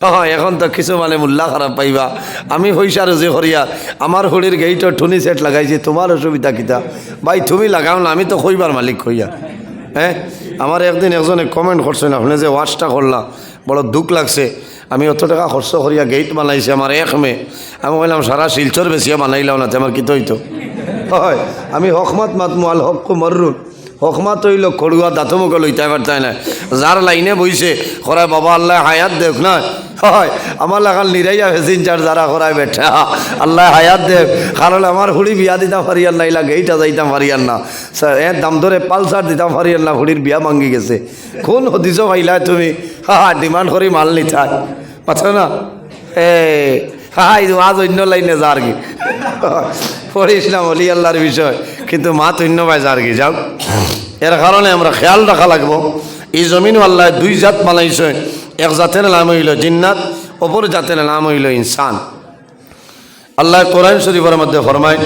হ্যাঁ এখন তো কিছু মানে মূল্যা খারাপ পাইবা। আমি হইসা রুজি করিয়া আমার হলির গেইটর ঠুনি সেট লাগাইছি তোমার অসুবিধা কিতা? ভাই, তুমি লাগাও না, আমি তো কইবার মালিক হইয়া হ্যাঁ আমার একদিন একজনে কমেন্ট করছেন আপনি যে ওয়াশটা করলাম বড় দুঃখ লাগছে। আমি অত টাকা খরচ করিয়া গেইট বানাইছি আমার এক মে। আমি বললাম সারা শিলচর বেশিয়া বানাইলাম না তে আমার কি হইতো হয়, আমি হকমাত মাতমু আল হক মররুন হকমাত হইল খড়ুয়া দাঁতমুখে লইতে পারতাই না। যার লাইনে বইছে করায় বাবা আল্লাহ হায়াত দেখ না। হয় আমার লাগাল নিরাইয়া ভেসিন চার যারা করায় বেঠা। আল্লাহ হায়াত দেখ। কারণ আমার হুড়ি বিয়া দিতাম পারিয়ার না ইলা গেইটা যাইতাম পারিয়ার না। স্যার এর দাম ধরে পালসার দিতাম পারিয়ার না হুড়ির বিয়া ভাঙ্গি গেছে। কোন হদিস পাইলা তুমি? হা ডিমান্ড করি মাল নিথাই পাচ্ছ না? এ হা হা এই আজ অন্য লাইনে যা আর কি। পড়িস না অলি আল্লাহর বিষয়, কিন্তু মা অন্য পাই যা আর কি, যাও। এর কারণে আমরা খেয়াল রাখা লাগবো, এই জমিন আল্লাহ দুই জাত মালাইছে এক জাতের নাম হইল জিন্নাত, অপর জাতের নাম হইল ইনসান। আল্লাহ কোরআন শরীফের মধ্যে ফরমায়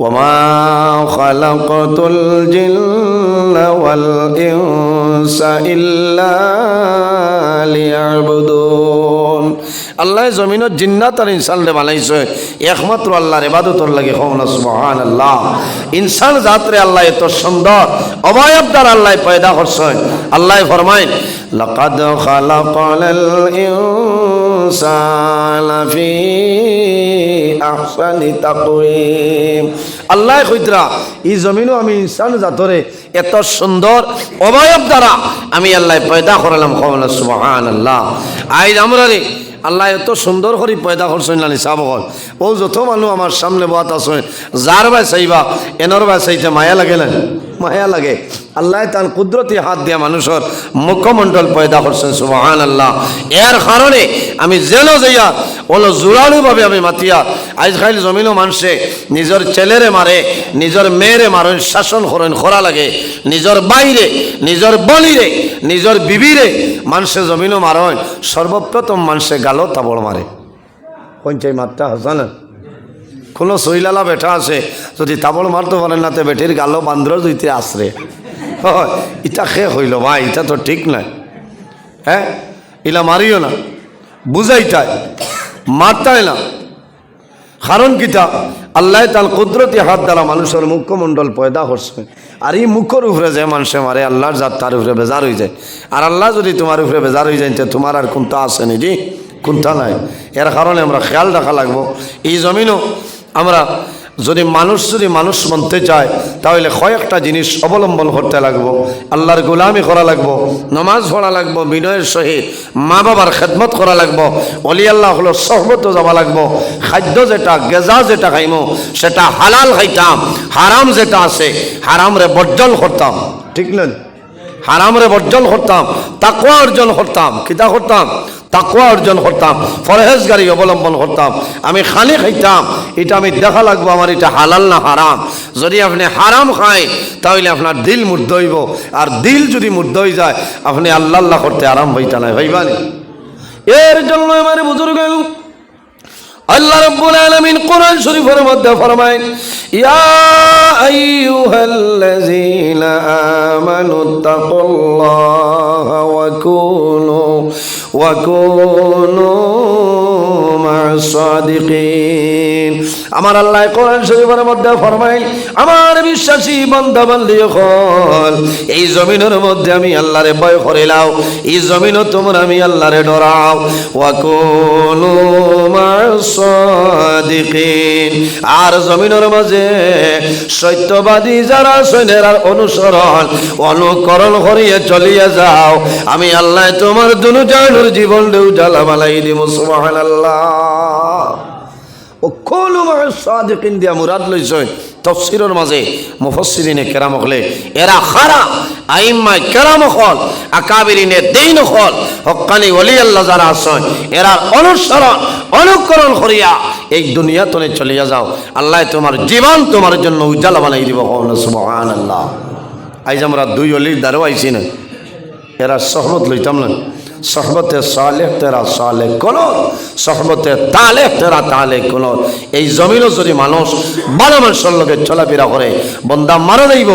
وما خلقت الجن والإنس إلا ليعبدون আল্লাহ জমিনত জিন্নাত আর ইনসানরে বানাইছে একমাত্র আল্লাহর ইবাদতর লাগে হওনা সুবহান আল্লাহ ইনসান জাতরে আল্লাহ এত সুন্দর অবয়ব দ্বারা আল্লাহ পয়দা করছেন আল্লাহ ফরমায় লাকাদ খালাকাল ইনসানা ফি আহসানি তাকওয়িম আল্লাহ কইতরা, এই জমিনও আমি ইনসান জাতরে, এত সুন্দর অবয়ব দ্বারা আমি আল্লাহ পয়দা করালাম কমলা সুহান আল্লাহ আইজ আমরা রে আল্লাহ এত সুন্দর করে পয়দা করছেন না নিসাবকল ও যত মানুষ আমার সামনে বাত আছে, যার বাই চাইবা এনর বাই চাইতে মায়া লাগে না? মায়া লাগে। আল্লাহ তার কুদরতি হাত দিয়া মানুষের মুখমণ্ডল পয়দা করছেন সুবহান আল্লাহ এর কারণে আমি যেন যাইয়া ওলো জোরালোভাবে আমি মাতিয়া আজকাল জমিনও মানুষে নিজের ছেলেরে মারে, নিজের মেয়েরে মারেন, শাসন করেন, খরা লাগে। নিজের বাইরে, নিজের বলিরে, নিজের বিবিরে মানুষে জমিনও মারেন, সর্বপ্রথম মানুষে গালো তাবড় মারে। পঞ্চায় মাত্রা হাসা না কোনো সইলালা বেঠা আছে, যদি তাবড় মারতে পারেন না তো বেটির গালো বান্দ্র আসরে। হয় ইটা খে হইল, ভাই এটা তো ঠিক নয় হ্যাঁ? ইলা মারিও না। বুঝাইটাই মারতাই না। কারণ কিতা আল্লাহ তার কুদরতি হাত দ্বারা মানুষের মুখমণ্ডল পয়দা করছে। আর এই মুখের উপরে যে মানুষে মারে, আল্লাহর জাত তার উপরে বেজার হয়ে যায়। আর আল্লাহ যদি তোমার উপরে বেজার হয়ে যায় তোমার আর কোনটা আছে নাকি? কোনটা নাই। এর কারণে আমরা খেয়াল রাখা লাগবো। এই জমিনও আমরা যদি মানুষ যদি মানুষ মানতে চায়, তাহলে কয়েকটা জিনিস অবলম্বন করতে লাগবো। আল্লাহর গোলামি করা লাগবো, নমাজ পড়া লাগবো, বিনয়ের সহিত মা বাবার খেদমত করা লাগবো অলি আল্লাহ হলো সহবত যাওয়া লাগবো, খাদ্য যেটা, গেজা যেটা খাইমো, সেটা হালাল খাইতাম, হারাম যেটা আছে, হারামরে বর্জন করতাম। ঠিক না? হারামরে বর্জন করতাম তাকুয়া অর্জন করতাম কিতা করতাম তাকুয়া অর্জন করতাম, ফরহেজগারি অবলম্বন করতাম, আমি খালি খাইতাম, এটা আমি দেখা লাগবো আমার এটা হালাল না হারাম। যদি আপনি হারাম খায়, তাহলে আপনার দিল মুদ্ধ হইব। আর দিল যদি মুদ্ধ হয়ে যায়, আপনি আল্লাহ আল্লাহ করতে আরাম হইতা নাই, ভাইবানি। এর জন্য আমার বুজুর্গ আল্লাহ রাব্বুল আলামিন কোরআন শরীফের মধ্যে ফরমায় ইয়া আইয়ুহাল্লাযীনা আমানু তাকুল্লাহা ওয়া কুনু ওয়া কুনু মা'আস সাদিকিন আমার আল্লাহ কোরআন শরীফের মধ্যে ফরমায় আমার বিশ্বাসী বান্দা বান্দি হল এই জমিনের মধ্যে আমি আল্লাহরে ভয় করে লাও এই জমিনও তোমরা আমি আল্লাহরে ডরাও। ওয়া কুনু মা'আস সাদিকিন আর জমিনের মাঝে সত্যবাদী যারা সৈন্যের অনুসরণ, অনুকরণ করিয়ে চলিয়ে যাও। আমি আল্লাহ তোমার দুনু জানুর জীবন দেউ জ্বালা মালাই দিব সুবহানাল্লাহ। সাদিকিন দিয়া মুরাদ লইছেন তফসিরের মাঝে মুফসসিরিনে কেরাম হলে, এরা খারা আইম্মা কেরাম হল, আকাবিরিনে দেইন হল, হক্কানি ওলি আল্লাহ যারা আছেন, এরা অনুসরণ, অনুকরণ করিয়া এই দুনিয়া তনে চলিয়া যাও। আল্লাহ তোমার জীবন তোমার জন্য উজ্জ্বল বানাই দিব সুবহান আল্লাহ আইজ আমরা দুই অলির দ্বারও আইছি না। এরা সহমত লইতাম না। সহবতে সালেহ তেরা সালে কলর সহবতে তালে তেরা তালে কলর এই জমিনও যদি মানুষ ভালো মানুষের লোকে চলাফেরা করে, বন্দা মারা যাইব।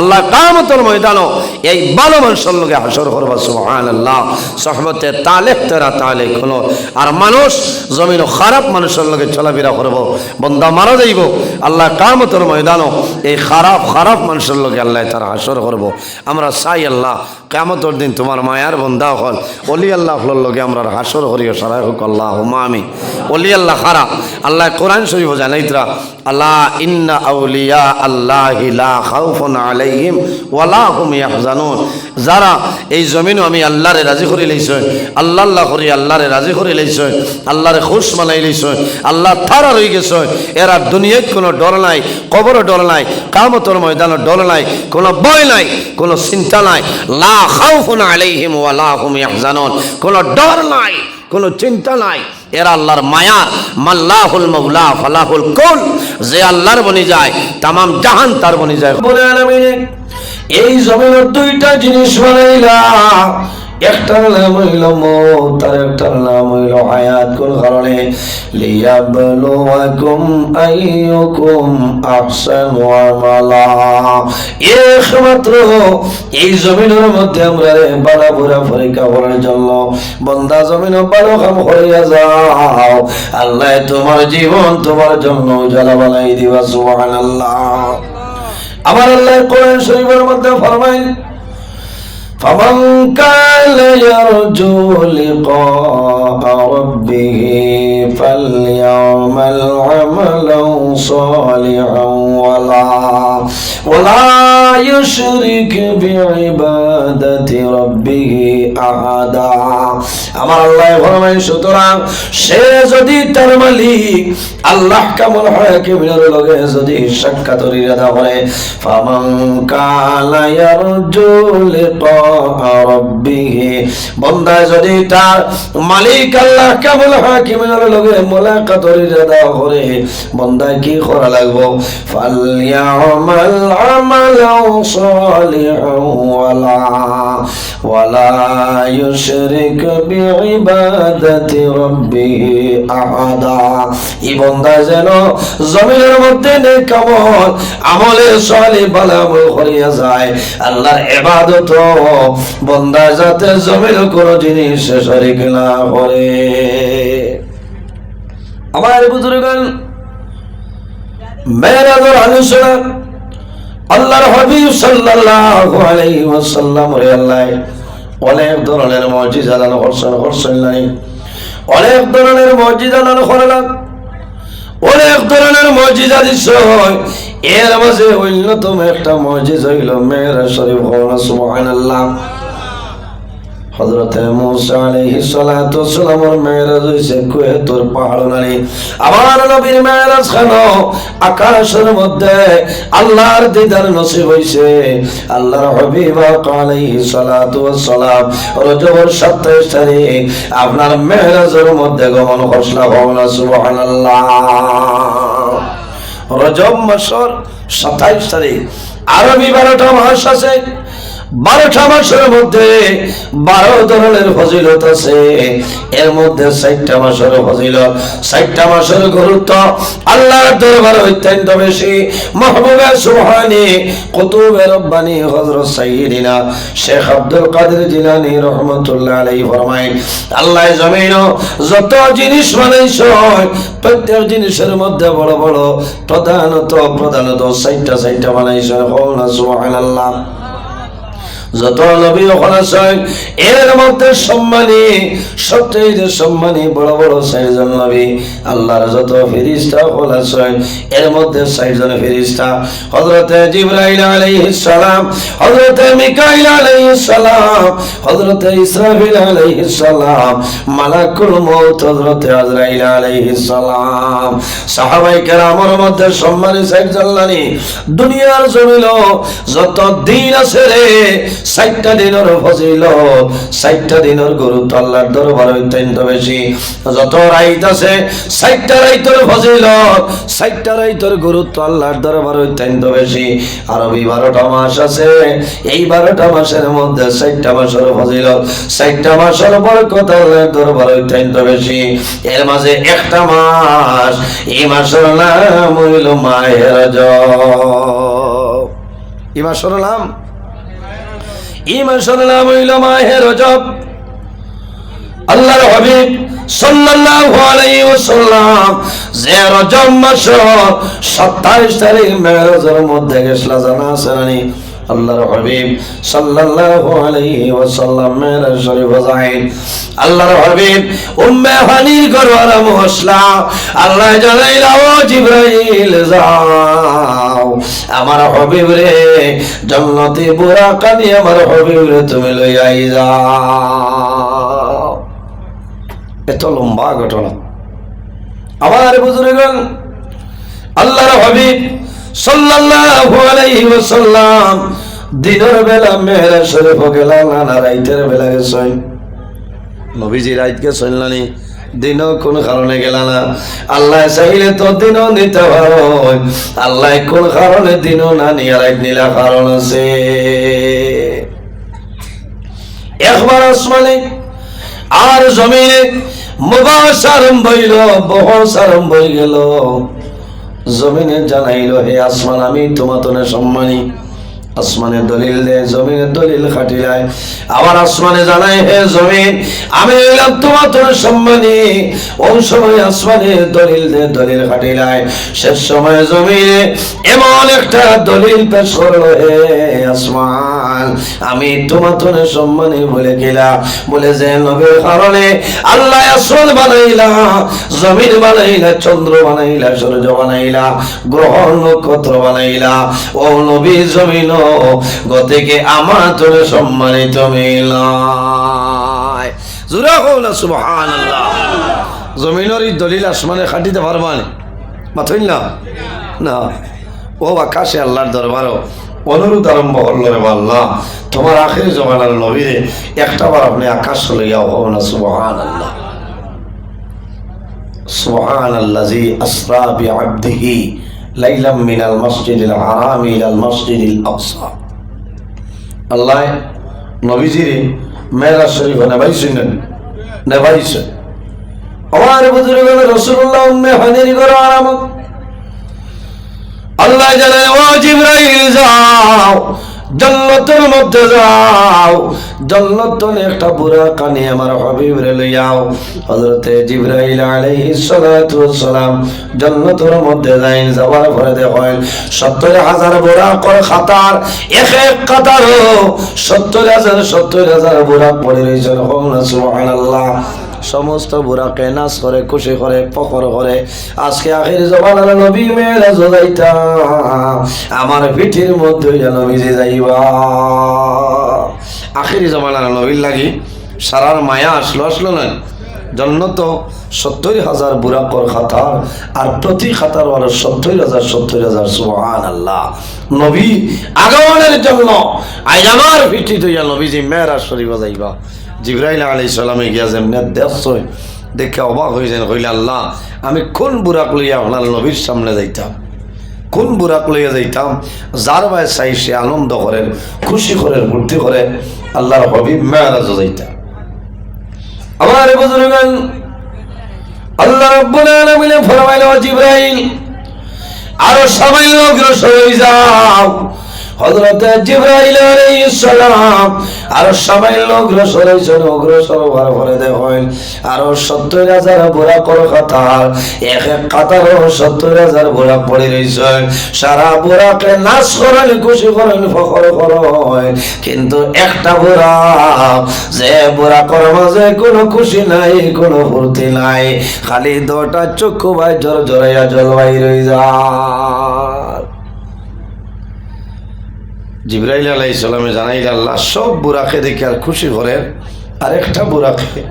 আল্লাহ কামতর ময়দানও এই ভালো মানুষের লোকে হাসর করবা সুহান আল্লাহ সহবতে তালে তেরা তালে কলর আর মানুষ জমিনও খারাপ মানুষের লোকে চলাফেরা করব, বন্দা মারা যাইব। আল্লাহ কামতর ময়দানও এই খারাপ খারাপ মানুষের লোকে আল্লাহ তারা হাসর করব। আমরা চাই আল্লাহ কেমতর দিন তোমার মায়ার বন্ধা হল অলি আল্লাহ হল লোকে আমরা হাসর করিও সারাই হোক আল্লাহ আমি অলি আল্লাহ খারা। আল্লাহ কোরআন শরীফ জানাইতরা, আল্লাহ ইন্না আউলিয়া আল্লাহ লা খাউফুন আলাইহিম ওয়ালা হুম ইয়াহজানুন। যারা এই জমিনও আমি আল্লাহরে রাজি করে লইছই আল্লাহ আল্লাহ করি আল্লাহরে রাজি করে লইছই আল্লাহরে খুশ মানাই লইছই আল্লাহ থারা রই গেছ, এরা দুনিয়াত কোনো ডর নাই, কবরও ডর নাই, কামতর ময়দানও ডর নাই, কোনো ভয় নাই, কোনো চিন্তা নাই। লা খাউফুন আলাইহিম ওয়ালা হুম ইয়াহজানুন। কোনো ডর নাই, কোনো চিন্তা নাই। এরা আল্লাহর মায়া। মাল্লাহুল মৌলা ফালাহুল কুল। যে আল্লাহর বনি যায়, তামাম জাহান তার বনি যায়। এই জমিনের দুইটা জিনিস বানাইলা। একটার নাম হইল মৌত, আর একটার নাম হইল হায়াত। কোন কারণে? লিয়াবলুয়াকুম আইয়ুকুম আহসানু আমালা। একমাত্র এই জমিনের মধ্যে আমরা পরীক্ষা করার জন্য। বন্দা জমিন ভালো কাম যাও। আল্লাহ তোমার জীবন তোমার জন্য উজালা বানাই দিবা, সুবহানাল্লাহ। আমার আল্লাহ কোরআন শরীফের মধ্যে ফরমায় فمن كان يرجو لقاء ربه فليعمل عملا صالحا ولا ولا يشرك بعبادة ربه أحدا. আমার আল্লাহ ফরমায় সুতরাং সে যদি তার মালিক আল্লাহ কামল হয় কেবিনের লগে যদি সাক্ষাৎ ইরাদা করে ফামান কালা ইয়ারজু লিকা রব্বিহি বন্দা যদি তার মালিক আল্লাহ কামল হয় লগে মুলাকাত ইরাদা করে বন্দা কি করা লাগবো? ফালইয়ামাল আমালান সালিহান ওয়ালা ওয়ালা ইউশরিক বিইবাদাতি রাব্বিহি আহাদা। এই বন্দা যেন জমিনের মধ্যে নেক আমল আমলে সালিহ ভালো আমল যায়। আল্লাহর ইবাদত বন্দা যাতে জমির কোন জিনিস শরীক না করে। আমার বুজুর্গান মেরাজের আলোচনা আল্লাহর হাবিব সাল্লাল্লাহু আলাইহি ওয়াসাল্লাম রে আল্লাহ। অনেক ধরনের মসজিদ আলানো করছেন করছেন নাই অনেক ধরনের মসজিদ আলানো করলাম অনেক ধরনের মসজিদ আদিস এর মাঝে অন্যতম একটা মসজিদ হইল মেয়েরা শরীফ হওয়া সুবহানাল্লাহ। হযরতে মুসা আলাইহিস সালাতু ওয়াসসালামের মেরাজ হইছে কুয়ে পাহাড় নানি আমার নবীর মেরাজ কেন? আকাশের মধ্যে আল্লাহর দিদার নসিব হইছে। আল্লাহর হাবিব আলাইহিস সালাতু ওয়াসসালাম রজবের 27 তারিখ আপনার মেরাজের মধ্যে গমন করছলা ভবনা, সুবহানাল্লাহ। রজব মাসর 27 তারিখ। আরবি 12টা মাস আছে। বারোটা মাসের মধ্যে বারো ধরনের ফজিলত আছে। এর মধ্যে ষাটটা মাসের ফজিলত। ষাটটা মাসের গুরুত্ব আল্লাহর দরবার অত্যন্ত বেশি। মাহবুবে সুবহানি, কুতুবে রব্বানি হযরত সাইয়্যিদিনা শেখ আব্দুল কাদের জিলানী রহমাতুল্লাহ আলাইহি ফরমায় আল্লাহ জমিন যত জিনিস বানাইছ, প্রত্যেক জিনিসের মধ্যে বড় বড় প্রধানত প্রধানত ষাটটা ষাটটা বানাইছ। সুবহানাল্লাহ। যত নবী ওখানে আছেন এর মধ্যে সম্মানী, সবচেয়ে সম্মানী বড় বড় সাইজন নবী, আল্লাহর যত ফেরিস্তা ওখানে আছেন এর মধ্যে সাইজন ফেরিস্তা হযরতে জিবরাইল আলাইহিস সালাম, হযরতে মিকাইল আলাইহিস সালাম, হযরতে ইসরাফিল আলাইহিস সালাম, মালাকুল মউত হযরতে আজরাইল আলাইহিস সাহাবাই কেরামের মধ্যে সম্মানী সাইজন দুনিয়ার জমিল যত দিন আছে রে ষাটটা দিনের ফজিল ষাটটা দিনের গুরুত্ব আল্লাহর দরবার অত্যন্ত বেশি। যত রাইত আছে, ষাটটা রাইতের ফজিল ষাটটা রাইতের গুরুত্ব আল্লাহর দরবার অত্যন্ত বেশি। আরবি বারোটা মাস আছে, এই বারোটা মাসের মধ্যে ষাটটা মাসের ফজিল ষাটটা মাসের বরকত আল্লাহর দরবার অত্যন্ত বেশি। এর মাঝে একটা মাস, এই মাসের নাম হইল মায়ের রজব এই মাসের নাম এই মাসের নাম হইল মাহের রজব। আল্লাহর হাবিব সাল্লাল্লাহু আলাইহি ওয়াসাল্লাম যে রজব মাস 27 তারিখ মেরাজের মধ্যে গেছলা জানা আছে নানি আল্লাহ জানাইলা ও জিবরাইল আমার হাবিব রে জান্নাতে বুরাকা নিয়ে আমার হাবিব রে তুমি লই আই যাও। এত লম্বা ঘটনা। আমার বুজুর্গন আল্লাহর হাবিব সাল্লাল্লাহু আলাইহি ওয়াসাল্লাম দিনের বেলা মেহরা শরীফ গেল না রাইতের বেলা গেছেন। নবীজি রাইত গেছেন নানি। দিনও কোন কারণে গেল না। আল্লাহ চাইলে তো দিনও নিতে পারো। আল্লাহ কোন কারণে দিনও না নিয়ে রাইত নিলা কারণ আছে। একবার আসমানে আর জমিনে মুবাস আরম্ভ হইল, বহস আরম্ভ হয়ে গেল। জমিনে জানাইল, হে আসমান, আমি তোমাতনে সম্মানী। আসমানের দলিল দে, জমিনের দলিল খাটিলায় আবার আসমানে জানাই হে জমিন, আমি হইলাম তোমার তোর সম্মানী। ওই সময় আসমানের দলিল দে, দলিল খাটিলায় শেষ সময় জমিনে এমন একটা দলিল পেশ করল, হে আসমান। আমি তোমার সম্মানী বলে গেলা বলে যে নবীর কারণে আল্লাহ আসমান বানাইলা, জমিন বানাইলা, চন্দ্র বানাইলা, সূর্য বানাইলা, গ্রহ নক্ষত্র বানাইলা। ও নবী জমিন, গতিকে আমার তোর সম্মানিত মিলায় জোরা হোক না, সুবহানাল্লাহ। জমিনের দলিল আসমানে খাটিতে পারবানি মাথইন না? না। ও আকাশে আল্লাহর দরবারও অনুরোধ আরম্ভ হল রে আল্লাহ। তোমার আখেরি জমানার নবীরে একটা বার আপনি আকাশ লইয়া হও না সুবহান আল্লাহ সুবহান আল্লাজি আসরা বি আবদিহি লাইলাম মিনাল মসজিদিল হারাম ইলাল মসজিদিল আকসা। আল্লাহ, নবীজিরে মেরা শরীফ নেবাইছেন নেবাইছেন। আমার বুজুর্গ রসুল্লাহ উম্মে হানির করো আরামত। আল্লাহ জানেন ও জিব্রাইল, যাও, জন্নতের মধ্যে যাও জন্নতন একটা বুড়া কানে আমার হাবিব রে লইয়াও হযরতে জিব্রাইল আলাইহিস সালাতু ওয়াসসালাম জন্নতের মধ্যে যাইন, যাওয়ার পরে দেখেন 70 হাজার বুড়া কর খাতার, এক এক কাতার 70 হাজার 70 হাজার বুড়া পড়ে রইছেন। সুবহানাল্লাহ। সমস্ত বুড়াকে নাচ করে, খুশি করে, ফখর করে। আজকে আখির জবানার নবী মেয়েরা জোগাইতা আমার পিঠির মধ্যে যেন ভিজে যাইবা। আখির জমানার নবীর লাগি সারার মায়া আসলো আসলো না? জন্য তো সত্তর হাজার বুড়াকর খাতার আর প্রতি খাতার ওয়ার সত্তর হাজার সত্তর হাজার সুহান আল্লাহ নবী আগমনের জন্য আজ আমার পিঠি তৈয়া নবীজি মেয়েরা শরীফ যাইবা। জিব্রাইল আলী সালামে গিয়া যেমনি দেখে অবাক হয়েছেন কইলে আল্লাহ, আমি কোন বুড়াক লইয়া আপনার নবীর সামনে যাইতাম? কোন বুড়াক লইয়া যাইতাম? যার বাই চাই সে আনন্দ করেন, খুশি করেন ভর্তি করে আল্লাহর হবিব মেয়ারাজ যাইতাম। আমার বুজুর্গান আল্লাহ রব্বুল আলামিন ফরমাইল জিব্রাইল, আরও সামান্য অগ্রসর হয়ে যাও। হযরত জিব্রাইল আলাইহিস সালাম, আরও সামান্য অগ্রসর হয়েছেন অগ্রসর হওয়ার পরে দেখেন, আরও সত্তর হাজার কর কাতার এক এক কাতারও সত্তর হাজার বুড়া পড়ে রয়েছেন সারা বুড়াকে নাচ করেন, খুশি করেন, ফখর করেন। কিন্তু একটা বুড়া যে বুড়া কর মাঝে কোনো খুশি নাই, কোনো ফুর্তি নাই, খালি দুটা চক্ষু ভাই জোর জোরাইয়া জলবাই রয়ে যায়। জিব্রাইল আলাই ইসলামে জানাইল, আল্লাহ সব বুড়াকে দেখে আর খুশি করে আরেকটা বুড়াকে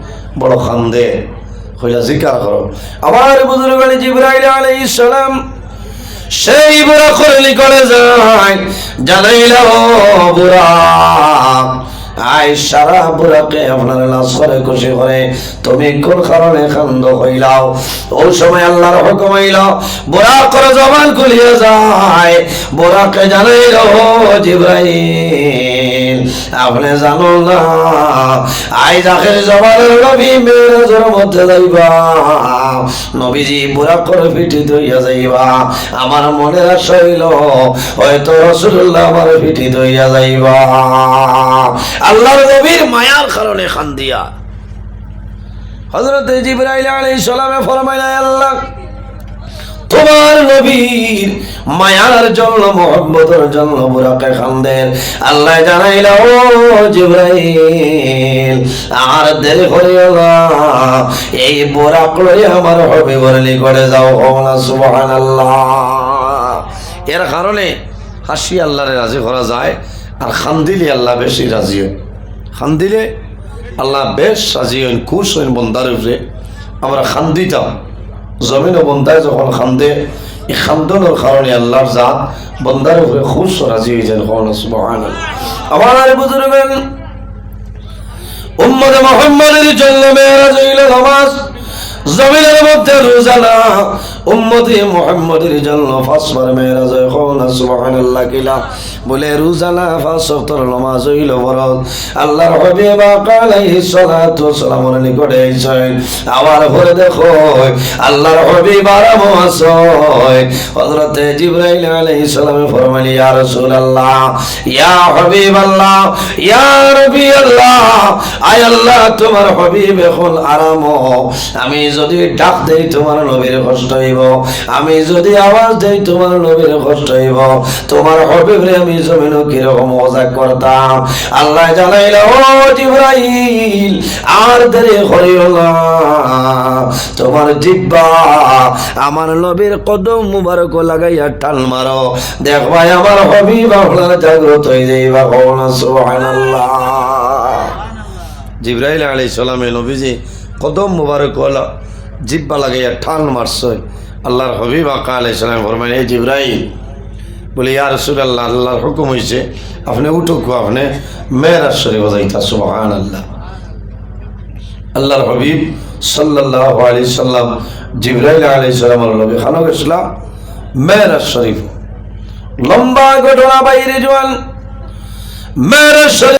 বড় খান্দে হইলা জিকার কর। আবার বুজুর্গ জিব্রাইল আলাই ইসলাম সেই বুড়া করলি করে যায়, জানাইল বুড়া আই সারা বুড়াকে আপনার লাশ করে খুশি করে তুমি কোন কারণে খান্দ হইলাও? ওই সময় আল্লাহর হুকুম হইল বুড়া করে জবান খুলিয়ে যায়। বুড়াকে জানাইল জিব্রাইল। আপনি জানো না আই যাকে জবানের নবী মেরাজের মধ্যে যাইবা। নবীজি বুড়া করে পিঠি ধইয়া যাইবা। আমার মনে আশা হইল হয়তো রসুল্লাহ আমার পিঠি ধইয়া যাইবা। আল্লাহর নবীর মায়ার কারণে খান দিয়া হজরত জিব্রাইল আলাইহিস সালামে ফরমাইলা, আল্লাহ তোমার নবীর মায়ার জন্য মোহাম্মদের জন্য বুড়াকে খান্দের আল্লাহ জানাইল, ও জিব্রাইল, আর দেরি করিও না। এই বুড়াক লই আমার হবে বরলি করে যাও হওনা সুবহানাল্লাহ। এর কারণে হাসি আল্লাহরে রাজি করা যায়, আর খান্দিলে আল্লাহ বেশি রাজি হয়। খান্দিলে আল্লাহ বেশ রাজি হইন, খুশ হইন বন্দার উপরে। আমরা খান্দিতাম জমিন ও বন্দায় যখন খান্দে, এই খান্দনের কারণে আল্লাহর জাত বন্দার উপরে খুশ রাজি হয়ে যান হন সুবহান আমার বুজুর্গেন উম্মদ মোহাম্মদের জন্য মেয়েরা জমিনের মধ্যে রোজানা উম্মতি মোহাম্মদের জন্য ফাঁসবার মেয়েরাজ হন সুবহানাল্লাহ কিলা। বলে রোজানা ফাঁস সপ্তাহ নামাজ হইল বরত আল্লাহর হাবিব আলাইহিস সালাতু ওয়াসসালামের নিকটে আইছেন আবার ঘরে দেখো, আল্লাহর হাবিব আরাম আছে হযরত জিবরাইল আলাইহিস সালামে ফরমালি ইয়া রাসূলুল্লাহ, ইয়া হাবিবাল্লাহ, ইয়া রাবিয়াল্লাহ, আয় আল্লাহ, তোমার হাবিব এখন আরাম। আমি যদি ডাক দেই, তোমার নবীর কষ্ট হইব। আমি যদি আওয়াজ দেই তোমার নবীর কষ্ট হইব। তোমার হাবিবরে আমি জমিন কীরকম মজাক করতাম। আল্লাহ জানাইল, ও জিব্রাইল, আর দেরি করিও না। তোমার জিব্বা আমার নবীর কদম মুবারক লাগাইয়া টান মারো। দেখবাই আমার হাবিব আপনার জাগ্রত হয়ে যাইবা কওনা, সুবহানাল্লাহ। জিব্রাইল আলাইহিস সালামে নবীজি, কদম মুবারক হলো জিব্বা লাগাইয়া ঠান মারছে। আল্লাহর হবিব আকা আলাইহিস সালাম ফরমায় এই জিব্রাইল। বলে, ইয়া রাসূলুল্লাহ, আল্লাহর হুকুম হইছে, আপনি উঠুক আপনি মেরাজ শরীফ যাইতা সুবহানাল্লাহ। আল্লাহর হবিব সাল্লাল্লাহু আলাইহি সাল্লাম জিব্রাইল আলাইহিস সালামের নবী খানো গেছিলাম মেরাজ শরীফ। লম্বা ঘটনা বাইরে জোয়ান শরীফ